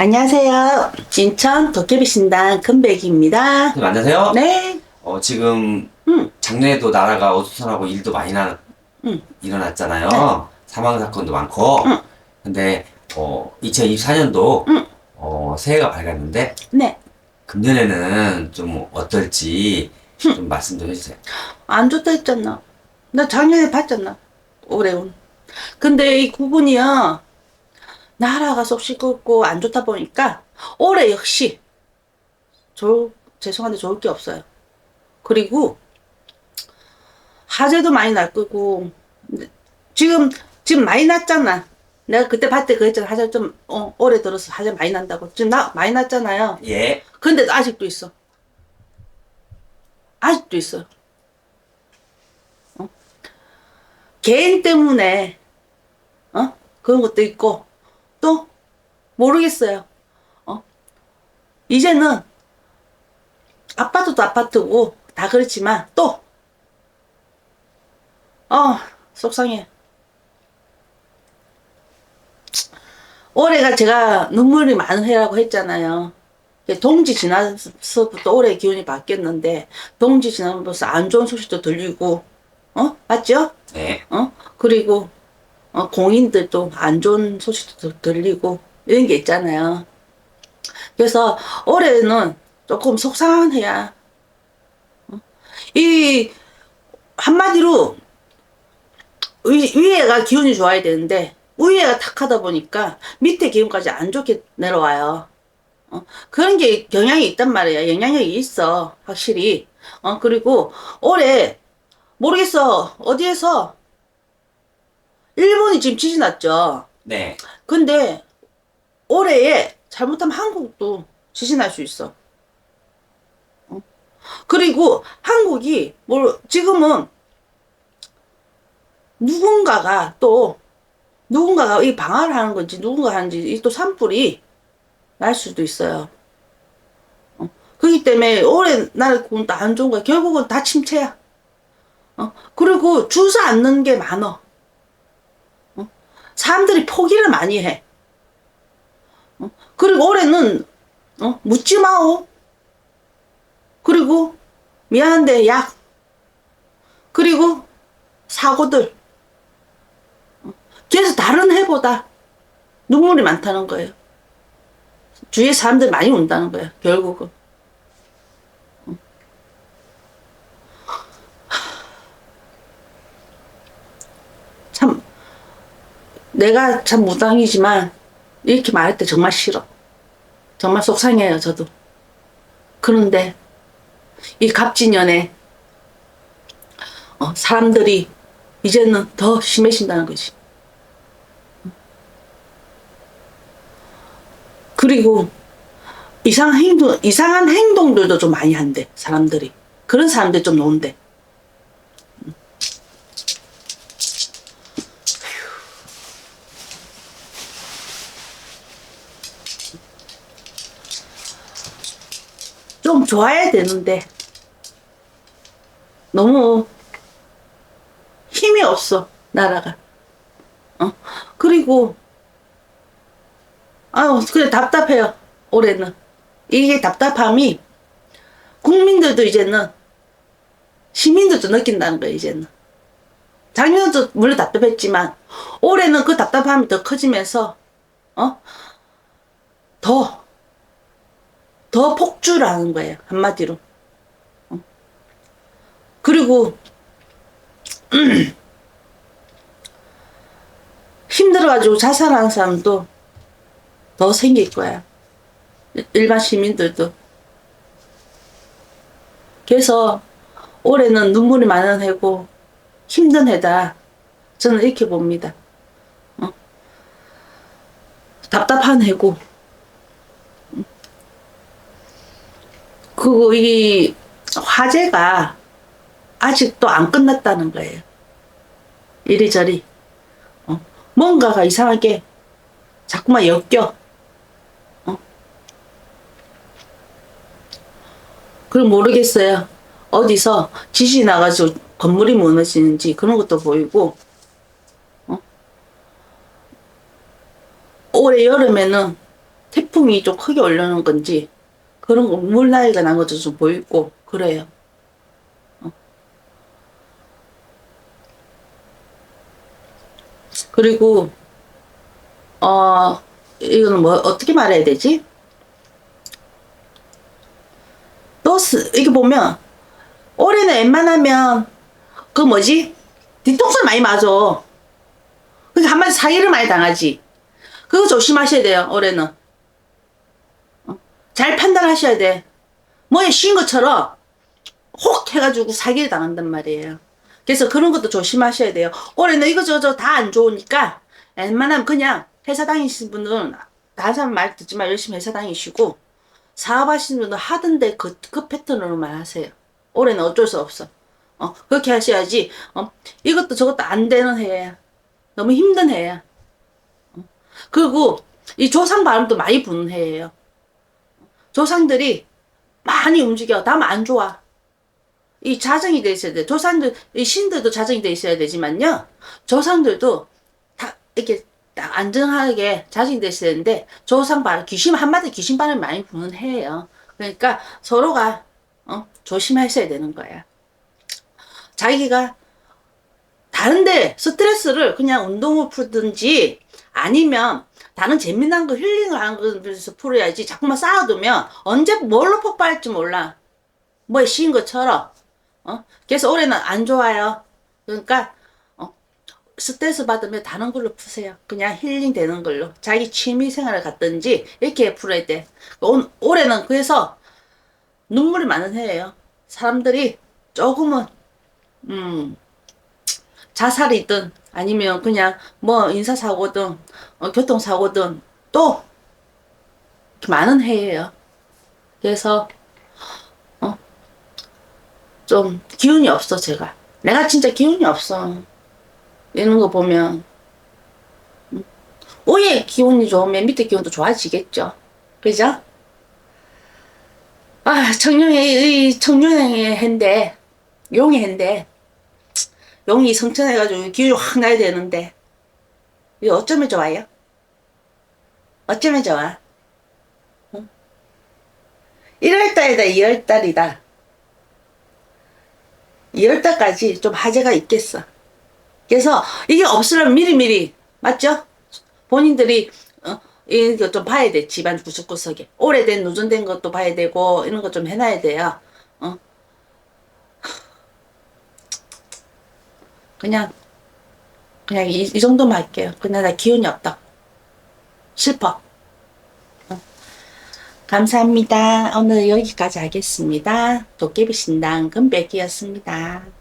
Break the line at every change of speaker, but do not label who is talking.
안녕하세요. 인천 도깨비 신당 금백입니다.
네, 안녕하세요.
네.
어, 지금
음.
작년에도 나라가 어수선하고 일도 많이 나,
음.
일어났잖아요.
네.
사망 사건도 많고.
음.
근데 어, 2024년도
음.
어, 새해가 밝았는데
네.
금년에는 좀 어떨지
음.
좀 말씀 좀 해주세요.
안 좋다 했잖아. 나 작년에 봤잖아. 올해운. 근데 이 구분이야. 나라가 속 시끄럽고 안 좋다 보니까 올해 역시 좋, 죄송한데 좋을 게 없어요. 그리고 화재도 많이 날 거고 지금 지금 많이 났잖아. 내가 그때 봤을 때 그랬잖아. 화재 좀 어, 올해 들어서 화재 많이 난다고. 지금 나 많이 났잖아요.
예.
근데 아직도 있어. 아직도 있어. 어? 개인 때문에 어? 그런 것도 있고 또 모르겠어요. 어? 이제는 아파트도 아파트고 다 그렇지만 또 어, 속상해. 올해가 제가 눈물이 많은 해라고 했잖아요. 동지 지나서부터 올해 기운이 바뀌었는데 동지 지나면서 안 좋은 소식도 들리고 어 맞죠?
네.
어 그리고 어, 공인들도 안 좋은 소식도 들리고 이런 게 있잖아요. 그래서 올해는 조금 속상한 해야. 어? 이 한마디로 위, 위에가 기운이 좋아야 되는데 위에가 탁하다 보니까 밑에 기운까지 안 좋게 내려와요. 어, 그런 게 경향이 있단 말이야. 영향력이 있어. 확실히. 어, 그리고 올해, 모르겠어. 어디에서, 일본이 지금 지진 났죠.
네.
근데, 올해에 잘못하면 한국도 지진 날수 있어. 어? 그리고 한국이, 뭘, 지금은, 누군가가 또, 누군가가 이 방화를 하는 건지, 누군가 하는지, 이 또 산불이, 날 수도 있어요. 어. 그렇기 때문에 올해 날 구운 안 좋은 거야. 결국은 다 침체야. 어. 그리고 주사 않는 게 많어. 어. 사람들이 포기를 많이 해. 어. 그리고 올해는 어. 묻지 마오. 그리고 미안한데 약. 그리고 사고들. 어. 그래서 다른 해보다 눈물이 많다는 거예요. 주위에 사람들 많이 온다는 거야, 결국은. 참, 내가 참 무당이지만, 이렇게 말할 때 정말 싫어. 정말 속상해요, 저도. 그런데, 이 갑진년에, 어, 사람들이 이제는 더 심해진다는 거지. 그리고 이상한 행동, 이상한 행동들도 좀 많이 한대, 사람들이. 그런 사람들 좀 노는데. 좀 좋아야 되는데, 너무 힘이 없어, 나라가. 어? 그리고, 아유, 그래, 답답해요. 올해는. 이게 답답함이 국민들도 이제는 시민들도 느낀다는 거예요, 이제는. 작년도 물론 답답했지만 올해는 그 답답함이 더 커지면서 어? 더, 더 폭주라는 거예요, 한마디로. 어? 그리고 힘들어가지고 자살하는 사람도 더 생길 거야. 일반 시민들도. 그래서 올해는 눈물이 많은 해고 힘든 해다. 저는 이렇게 봅니다. 어? 답답한 해고. 그리고 이 화재가 아직도 안 끝났다는 거예요. 이리저리. 어? 뭔가가 이상하게 자꾸만 엮여. 그럼 모르겠어요. 어디서 지진이 나가지고 건물이 무너지는지 그런 것도 보이고, 어? 올해 여름에는 태풍이 좀 크게 올려는 건지 그런 거 물나기가 난 것도 좀 보이고 그래요. 어. 그리고 어 이거는 뭐 어떻게 말해야 되지? 또 스- 이게 보면 올해는 웬만하면 그 뭐지 뒤통수를 많이 맞아. 그러니까 한마디 사기를 많이 당하지. 그거 조심하셔야 돼요 올해는. 어? 잘판 단하셔야 돼. 뭐에 쉰 것처럼 혹 해가지고 사기를 당한단 말이에요. 그래서 그런 것도 조심하셔야 돼요. 올해는 이거저거 다 안 좋으니까 웬만하면 그냥 회사 다니시는 분들은 다른 사람 말 듣지 말 열심히 회사 다니시고 사업하시는 분들 하던데 그, 그 패턴으로만 하세요. 올해는 어쩔 수 없어. 어, 그렇게 하셔야지. 어, 이것도 저것도 안 되는 해야. 너무 힘든 해야. 어. 그리고 이 조상 바람도 많이 부는 해예요. 조상들이 많이 움직여. 다음 안 좋아. 이 자정이 돼 있어야 돼. 조상들, 이 신들도 자정이 돼 있어야 되지만요. 조상들도 다 이렇게 딱 안정하게 자정이 돼 있어야 되는데, 조상 바람, 귀신, 한마디 귀신 바람이 많이 부는 해예요. 그러니까 서로가, 어, 조심하셔야 되는 거야. 자기가 다른데 스트레스를 그냥 운동을 풀든지 아니면 다른 재미난 거 힐링을 하는 것에서 풀어야지 자꾸만 쌓아두면 언제 뭘로 폭발할지 몰라. 뭐에 씌인 것처럼. 어? 그래서 올해는 안 좋아요. 그러니까 어, 스트레스 받으면 다른 걸로 푸세요. 그냥 힐링 되는 걸로. 자기 취미 생활을 갖든지 이렇게 풀어야 돼. 올, 올해는 그래서 눈물이 많은 해예요. 사람들이 조금은 음, 자살이든 아니면 그냥 뭐 인사사고든 어, 교통사고든 또 많은 해예요. 그래서 어, 좀 기운이 없어 제가. 내가 진짜 기운이 없어. 이런 거 보면 음, 위에 기운이 좋으면 밑에 기운도 좋아지겠죠. 그죠? 아 청룡의 이 청룡의 해인데 용의 해인데 용이 성천해가지고 기운이 확 나야 되는데 이거 어쩌면 좋아요? 어쩌면 좋아? 응? 1월달이다 2월달이다 2월달까지 좀 화제가 있겠어 그래서 이게 없으려면 미리미리 맞죠? 본인들이 어, 이거 좀 봐야 돼 집안 구석구석에 오래된 누전된 것도 봐야 되고 이런 거 좀 해놔야 돼요 어? 그냥 그냥 이, 이 정도만 할게요. 그냥 나 기운이 없다. 슬퍼. 어. 감사합니다. 오늘 여기까지 하겠습니다. 도깨비 신당 금백이었습니다.